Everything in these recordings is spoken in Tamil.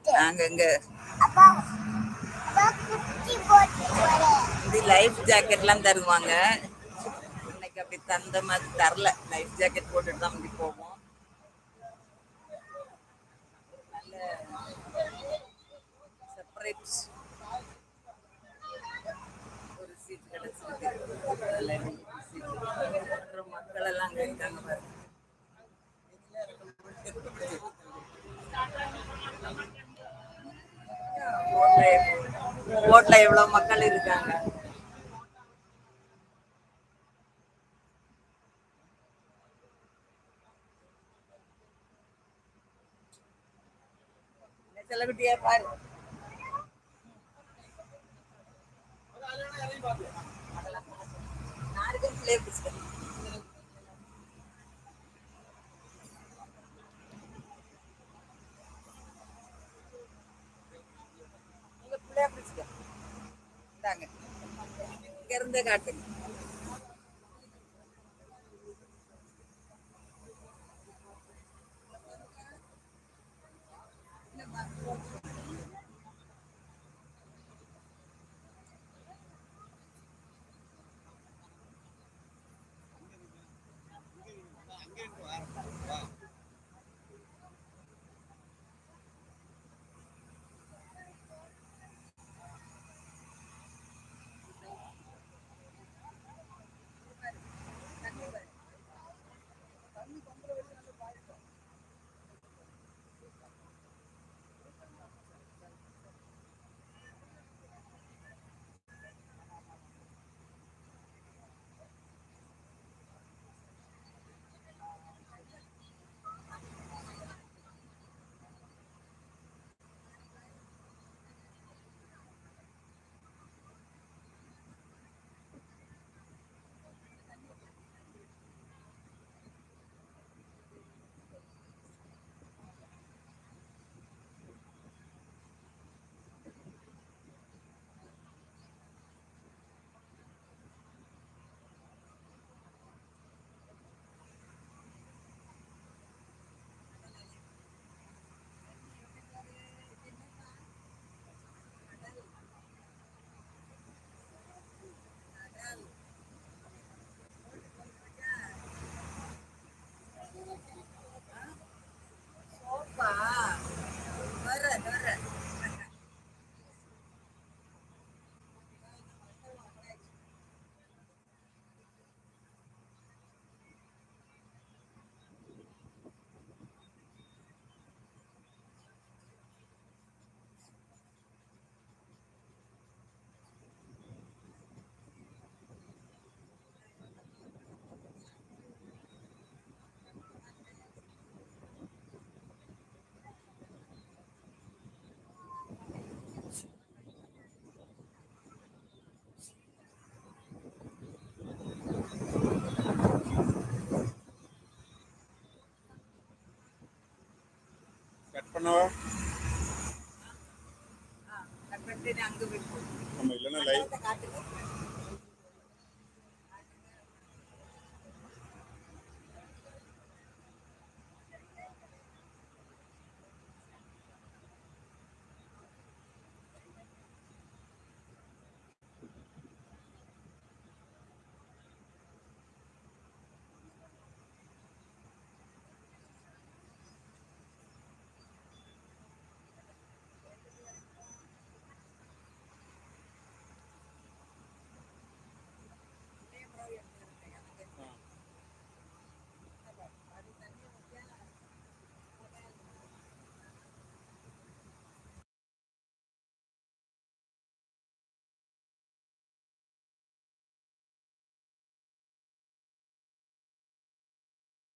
இங்க போறேன் இது லைஃப் ஜாக்கெட்லாம் தருவாங்க. இன்னைக்கு அப்படி தந்த மாதிரி தரல. லைஃப் ஜாக்கெட் போட்டுட்டு தான் இப்படி போவோம். நல்ல செப்பரேட் ஒரு சீட் கிடைச்சிருக்கு. மக்கள் எல்லாம் அங்க இருக்காங்க பாருங்க. போட்ல எவ்வளவு மக்கள் இருக்காங்க? செல்லகுட்டியா பாரு. நாளைக்கு பிள்ளை பிடிச்சிட்டேன் இந்தாங்க இங்க இருந்தே காட்டுங்க பண்ணவா. நம்ம இல்லைன்னா லைவ்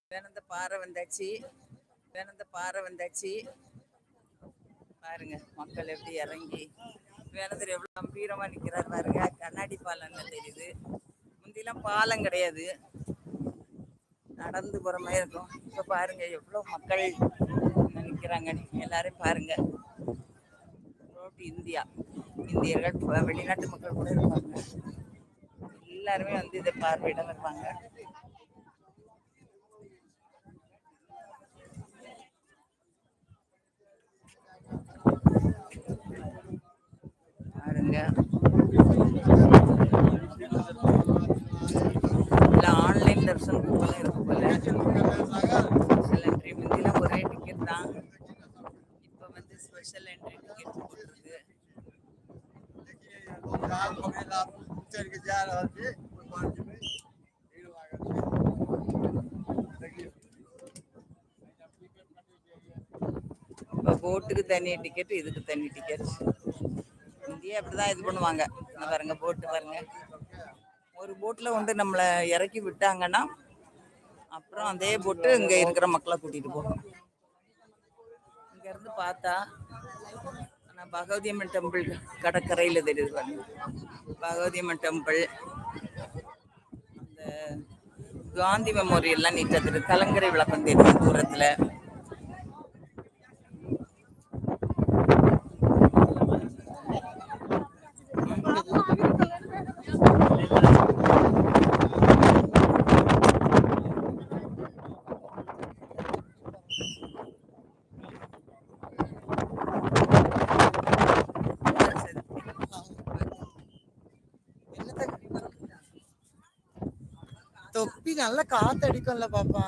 அதை வேணந்த பாறை வந்தாச்சு. வேணந்த பாறை வந்தாச்சு. பாருங்க மக்கள் எப்படி இறங்கி வேணந்தர் எவ்வளவு கம்பீரமா நிக்கிறார் பாருங்க. கண்ணாடி பாலம்னு தெரியுது? முந்திலாம் பாலம் கிடையாது. நடந்து போற மாதிரி இருக்கும். இப்ப பாருங்க எவ்வளவு மக்கள் நிக்கிறாங்க. எல்லாரும் பாருங்க. Road India. இந்தியர்கள் வெளிநாட்டு மக்கள் கூட இருப்பாங்க. எல்லாருமே வந்து இதை பார்வையிட வருவாங்க ஸ்பெஷல் என்ட்ரி டிக்கெட் போட்டுருக்கு இப்போ போட்டுக்கு தனி டிக்கெட் இதுக்கு தனி டிக்கெட் இங்கேயே அப்படிதான் இது பண்ணுவாங்க. பாருங்க போட்டு பாருங்க. ஒரு போட்டில் கொண்டு நம்மளை இறக்கி விட்டாங்கன்னா அப்புறம் அதே போட்டு இங்கே இருக்கிற மக்களை கூட்டிகிட்டு போகும் இங்கேருந்து பார்த்தா ஆனால் பகவதியம்மன் டெம்பிள் கடற்கரையில் தெரியுது பாருங்க. பகவதியம்மன் டெம்பிள் அந்த காந்தி மெமோரியல்லாம் நீட்டாக தெரியுது. கலங்கரை விளக்கம் தெரியுது தூரத்தில். தொப்பி நல்ல காத்தடிக்கும்ல பாப்பா.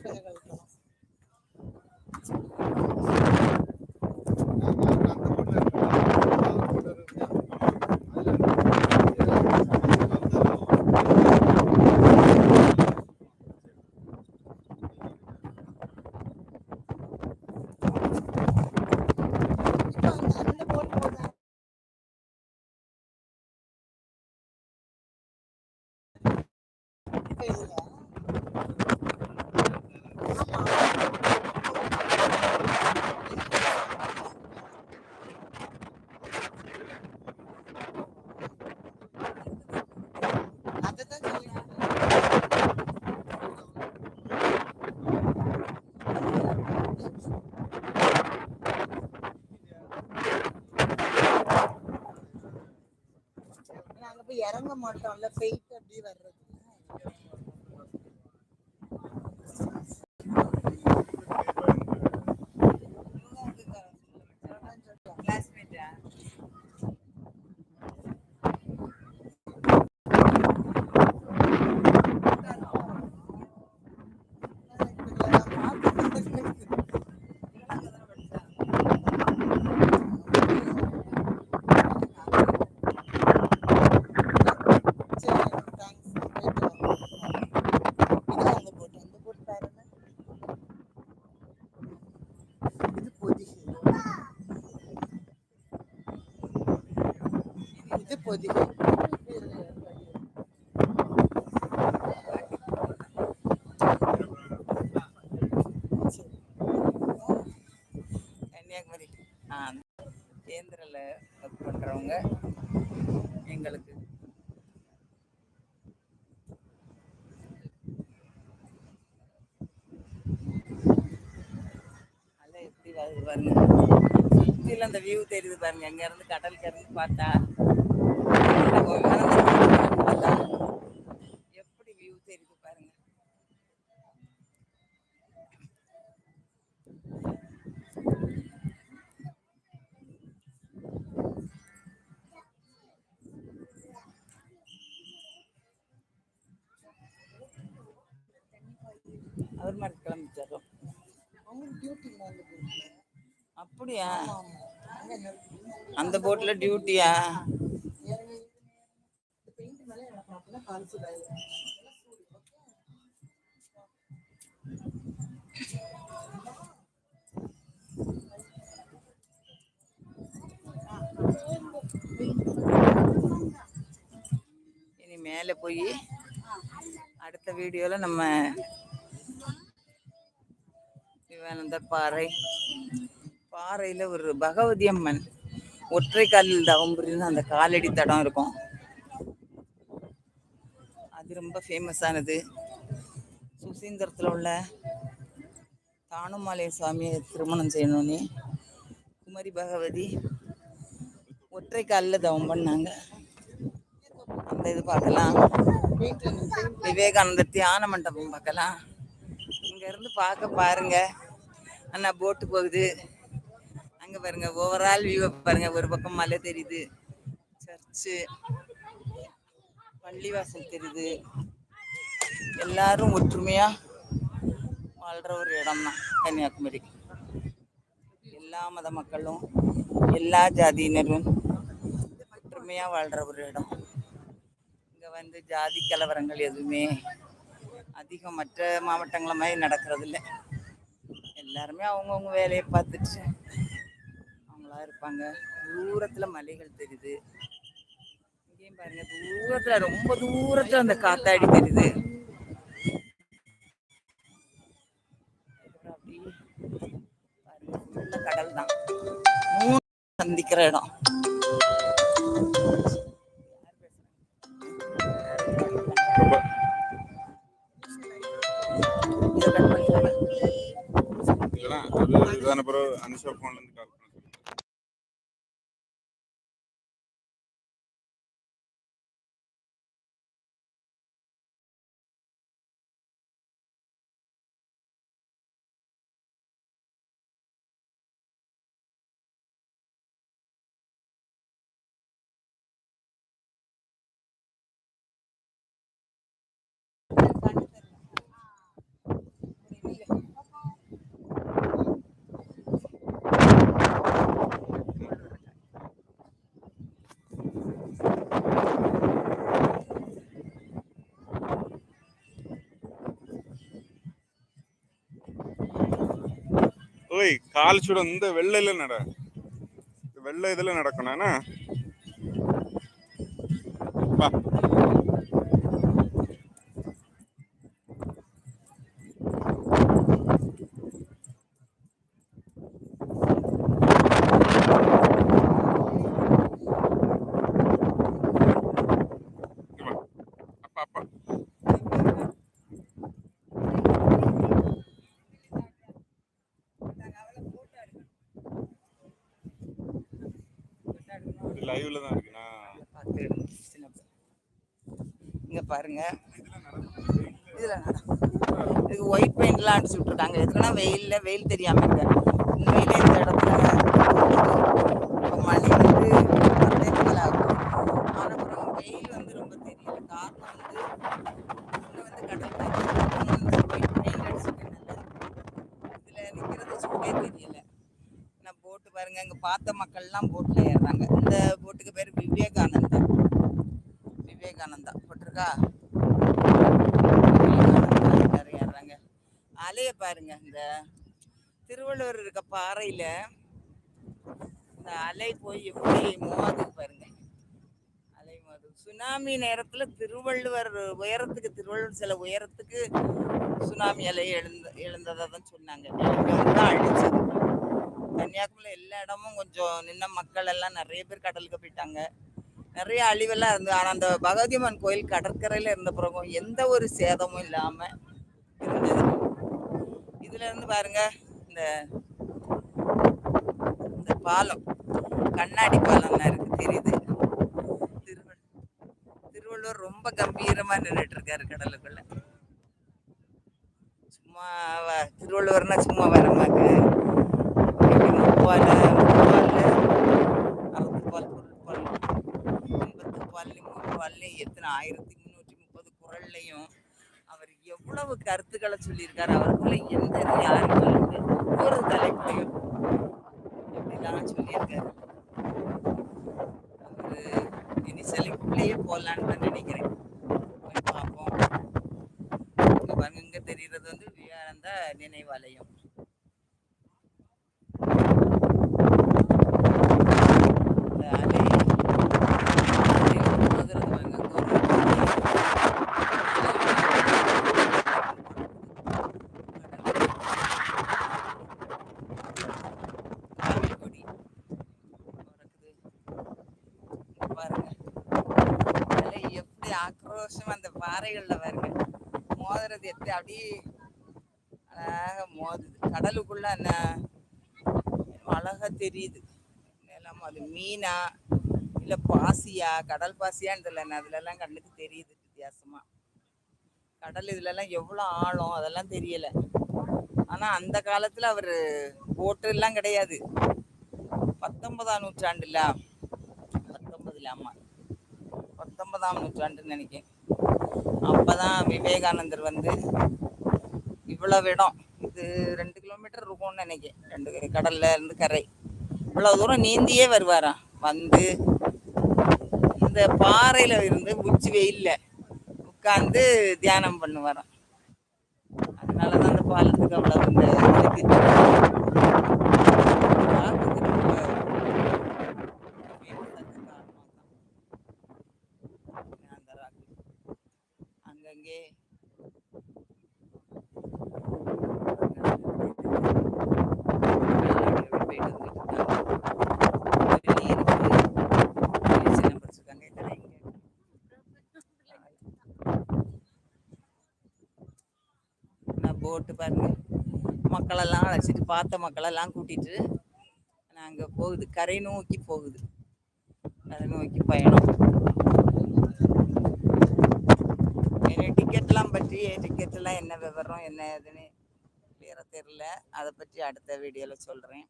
சரி மாட்டோம்ல போயிட்டு இது கன்னியாகுமரி. கேந்திரில் ஒர்க் பண்ணுறவங்க எங்களுக்கு. அலை எப்படி வருது பாருங்க. சுற்றில அந்த வியூ தெரியுது பாருங்க. அங்கேருந்து கடலுக்கு இருந்து பார்த்தா எப்படி வியூ தெரியுது பாருங்க அவர் மாதிரி கிளம்பிச்சிடுறோம் அவங்களுக்கு டியூட்டி இல்லை அந்த போட்ல அப்படியா ஆமா அங்க நிறுத்தி அந்த போட்ல டியூட்டியா இறங்கி இந்த பெயிண்ட் மேலே எனக்கு அப்பதான் கான்சில் ஆயிடும் இனி மேலே போய் அடுத்த வீடியோவில் நம்ம சிவானந்தர் பாறை. பாறையில் ஒரு பகவதி அம்மன். ஒற்றை காலில் தவம் அந்த காலடி தடம் இருக்கும். அது ரொம்ப ஃபேமஸானது சுசீந்திரத்தில் உள்ள தானுமாலய சுவாமியை திருமணம் செய்யணும்னே குமரி பகவதி ஒற்றை காலில் தவம் பண்ணாங்க. அந்த இது பார்க்கலாம். விவேகானந்தர் தியான மண்டபம் பார்க்கலாம். இங்கேருந்து பார்க்க பாருங்கள் அண்ணா போட்டு போகுது. அங்க பாருங்க ஓவரால் வியூவை பாருங்க ஒரு பக்கம் மலை தெரியுது. சர்ச்சு பள்ளிவாசல் தெரியுது. எல்லாரும் ஒற்றுமையா வாழ்ற ஒரு இடம் தான் கன்னியாகுமரி. எல்லா மத மக்களும் எல்லா ஜாதியினரும் ஒற்றுமையா வாழ்ற ஒரு இடம். இங்க வந்து ஜாதி கலவரங்கள் எதுவுமே அதிகம் மற்ற மாவட்டங்கள மாதிரி நடக்கிறது இல்லை எல்லாருமே அவங்கவுங்க வேலையை பார்த்துட்டு அவங்களா இருப்பாங்க. தூரத்துல மலைகள் தெரியுது. இங்கேயும் பாருங்க தூரத்துல ரொம்ப தூரத்துல அந்த காத்தாடி தெரியுது. பாருங்க, கடல் தான் மூணு சந்திக்கிற இடம். అదే విధానపరం అన్ని போய் கால் சுடம் இந்த வெள்ளையில நட. வெள்ளை இதுல நடக்கணும்னா வா இங்க வா. அப்பா அப்பா இது லைவ்ல தான் இருக்குண்ணா பார்த்து எடுங்க, சின்ன பிள்ளை. பாருங்க. இதுல இது இதுக்கு ஒயிட் பெயிண்ட்லாம் அடிச்சு விட்டுருக்காங்க எதுக்குன்னா வெயில்ல வெயில் தெரியாம இருக்க உண்மையிலே இந்த இடத்துல இப்ப மணி வந்து பத்தே ஆகும். ஆனா அப்புறம் வெயில் வந்து ரொம்ப தெரியல. காரணம் வந்து இங்க வந்து கடல் ஒயிட் பெயிண்ட் அடிச்சுட்டனால இதுல நிக்கிறது சுத்தே தெரியல. நான் போட்டு பாருங்க இங்க பார்த்த மக்கள்லாம் போட்டில் ஏறுறாங்க. இந்த போட்டுக்கு பேர் விவேகானந்தா. விவேகானந்தா. இருக்கா? ஏறாங்க அலைய பாருங்க. இந்த திருவள்ளுவர் இருக்க பாறையில இந்த அலை போய் எப்படி மோதுது பாருங்க. அலை மோது சுனாமி நேரத்துல திருவள்ளுவர் உயரத்துக்கு திருவள்ளுவர் சில உயரத்துக்கு சுனாமி அலை எழுந்த எழுந்ததை தான் சொன்னாங்க. தான் அழிச்சது. கன்னியாகுமரி எல்லா இடமும் கொஞ்சம் நின்ன மக்கள் எல்லாம் நிறைய பேர் கடலுக்கு போயிட்டாங்க. நிறைய அழிவெல்லாம் இருந்தது ஆனால் அந்த பகவதியம்மன் கோயில் கடற்கரையில் இருந்த பிறகும் எந்த ஒரு சேதமும் இல்லாமல் இருந்தது. இதுல இருந்து பாருங்க இந்த இந்த பாலம் கண்ணாடி பாலம் தான் இருக்கு தெரியுது? திருவள்ளுவர் ரொம்ப கம்பீரமா நின்றுட்டு இருக்காரு கடலுக்குள்ள. சும்மா திருவள்ளுவர்னா சும்மா வரமாக்க முப்பால முப்பால எண்பத்துப்பால் முப்பால்லையும் எத்தனை ஆயிரத்தி முந்நூற்றி முப்பது குரல்லையும் அவர் எவ்வளவு கருத்துக்களை சொல்லியிருக்காரு. அவருக்குள்ள எந்த இது ஒரு தலைப்பையும் ஒவ்வொரு தலைப்புலையும் எப்படிலாம் சொல்லியிருக்காரு. அவரு இனி செழிப்புக்குள்ளேயே போகலான்னு தான் நினைக்கிறேன். போய் பார்ப்போம். இங்க பாருங்க இங்க தெரியுறது வந்து விவேகானந்த நினைவாலயம் இந்த அலை அலையில மோதுறது பாருங்க காவி கொடி பறக்குது. இங்க பாருங்க அலை எப்படி ஆக்ரோஷமா அந்த பாறைகள்ல பாருங்க. மோதுறது எப்படி அப்படியே அழகாக மோதுது. கடலுக்குள்ள என்ன? அழகா தெரியுது. அது மீனா இல்ல பாசியா கடல் பாசியான்னு தெரியல அதுல எல்லாம் கண்ணுக்கு தெரியுது வித்தியாசமா. கடல் இதுல எல்லாம் எவ்வளவு ஆழம் அதெல்லாம் தெரியல. ஆனா அந்த காலத்துல அவர் போட்டு எல்லாம் கிடையாது. பத்தொன்பதாம் நூற்றாண்டுல பத்தொன்பதுல ஆமா. பத்தொன்பதாம் நூற்றாண்டுன்னு நினைக்கிறேன். அப்பதான் விவேகானந்தர் வந்து இவ்வளவு இடம். இது ரெண்டு கிலோமீட்டர் இருக்கும்னு நினைக்கிறேன். ரெண்டு கடல்ல இருந்து கரை. இவ்வளவு தூரம் நீந்தியே வருவாராம். வந்து இந்த பாறையில இருந்து உச்சி வெயில்ல உட்கார்ந்து தியானம் பண்ணுவாராம். அதனாலதான் அந்த பாலத்துக்கு அவ்வளவு இந்த இதுக்கு பார்க்கறதுக்கு ரொம்ப famous ஆன காரணம் அதான். அந்த ராக்கு. அங்கங்கே போயிட்டு வந்துட்டு இருக்காங்க. ஒரு நீர் போய் சின்ன படிச்சிருக்காங்க இதெல்லாம் இங்க நான் பாருங்க. மக்களெல்லாம் அழைச்சிட்டு பார்த்த மக்களெல்லாம் கூட்டிட்டு நாங்கள் போகுது. கரை நோக்கி போகுது. கரை நோக்கி பயணம். டிக்கெட்லாம் பற்றி டிக்கெட்லாம் என்ன விவரம் என்ன ஏதுன்னு கிளியராக தெரியல. அதை பற்றி அடுத்த வீடியோவில் சொல்கிறேன்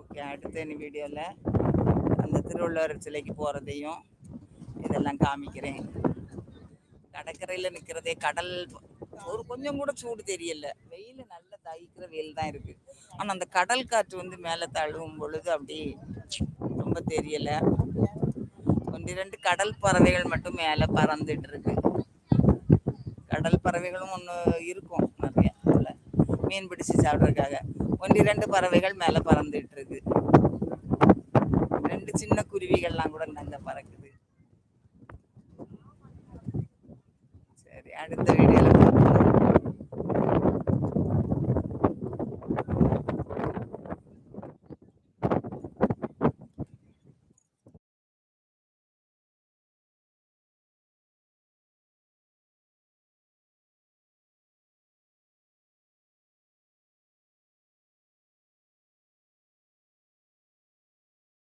ஓகே அடுத்த வீடியோவில் அந்த திருவள்ளுவர் சிலைக்கு போகிறதையும் இதெல்லாம் காமிக்கிறேன். கடற்கரையில் நிற்கிறதே கடல் ஒரு கொஞ்சம் கூட சூடு தெரியல. வெயில் நல்ல தகிக்கிற வெயில் தான் இருக்கு. ஆனால் அந்த கடல் காற்று வந்து மேலே தழுவும் பொழுது அப்படி ரொம்ப தெரியல. ஒன்று ரெண்டு கடல் பறவைகள் மட்டும் மேலே பறந்துட்டு இருக்கு. கடல் பறவைகளும் ஒன்று இருக்கும் நிறைய. மீன் பிடிச்சு சாப்பிட்றதுக்காக. ஒன்று ரெண்டு பறவைகள் மேலே பறந்துட்டு இருக்கு. ரெண்டு சின்ன குருவிகள்லாம் கூட அங்கே பறக்க எனக்கு இந்த வீடியோவில்